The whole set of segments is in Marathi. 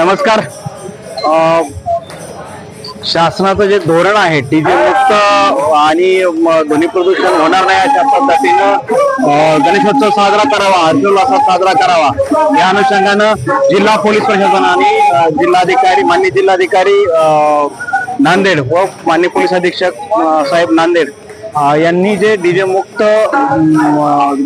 नमस्कार. शासनाचं जे धोरण आहे डीजे मुक्त आणि ध्वनी प्रदूषण होणार नाही अशा पद्धतीनं गणेशोत्सव साजरा करावा हर्षोल्लासात साजरा करावा. या अनुषंगानं जिल्हा पोलीस प्रशासन आणि जिल्हाधिकारी मान्य जिल्हाधिकारी नांदेड व मान्य पोलीस अधीक्षक साहेब नांदेड यांनी जे डीजे मुक्त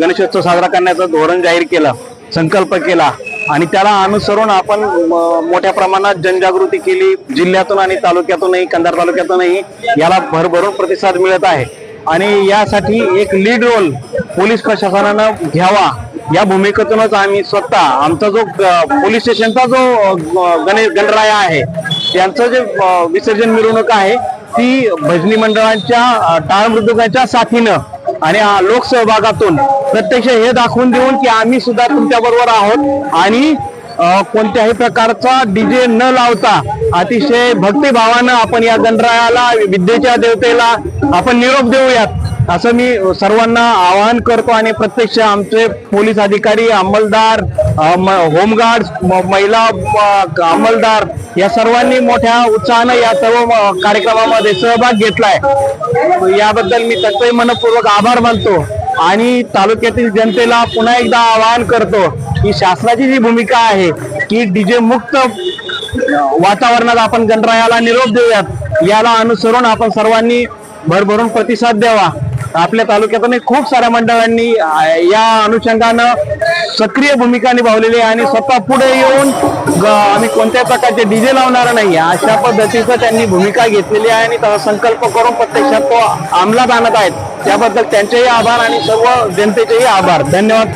गणेशोत्सव साजरा करण्याचं धोरण जाहीर केलं संकल्प केला आणि त्याला अनुसरून आपण म, मोठ्या प्रमाणात जनजागृती केली. जिल्ह्यातून आणि तालुक्यातूनही कंधार तालुक्यातूनही याला भरभरून प्रतिसाद मिळत आहे. आणि यासाठी एक लीड रोल पोलीस प्रशासनानं घ्यावा. या भूमिकेतूनच आम्ही स्वतः आमचा जो पोलीस स्टेशनचा जो गणेश गणराया आहे त्यांचं जे विसर्जन मिरवणूक आहे ती भजनी मंडळांच्या टाळ मृदुकाच्या साथीनं आणि लोकसहभागातून प्रत्यक्ष हे दाखवून देऊन की आम्ही सुद्धा तुमच्या बरोबर आहोत. आणि कोणत्याही प्रकारचा डीजे न लावता अतिशय भक्तिभावानं आपण या गणरायाला विद्येच्या देवतेला आपण निरोप देऊयात. असं मी सर्वांना आवाहन करतो आणि प्रत्यक्ष आमचे पोलीस अधिकारी अंमलदार म- होमगार्ड म- महिला अंमलदार या सर्वांनी मोठ्या उत्साहानं या सर्व कार्यक्रमामध्ये सहभाग घेतलाय. याबद्दल मी तत्वही मनपूर्वक आभार मानतो. आणि तालुक्यातील जनतेला पुन्हा एकदा आवाहन करतो की शासनाची जी भूमिका आहे की डीजे मुक्त वातावरणात आपण गणरायाला निरोप देऊयात याला अनुसरून आपण सर्वांनी भरभरून प्रतिसाद द्यावा. आपल्या तालुक्यातून खूप साऱ्या मंडळांनी या अनुषंगानं सक्रिय भूमिका निभावलेली आहे आणि स्वतः पुढे येऊन ग- आम्ही कोणत्याही प्रकारचे डीजे लावणार नाही अशा पद्धतीचं त्यांनी भूमिका घेतलेली आहे आणि त्याचा संकल्प करून प्रत्यक्षात तो अंमलात आणत आहेत. त्याबद्दल त्यांचेही आभार आणि सर्व जनतेचेही आभार. धन्यवाद.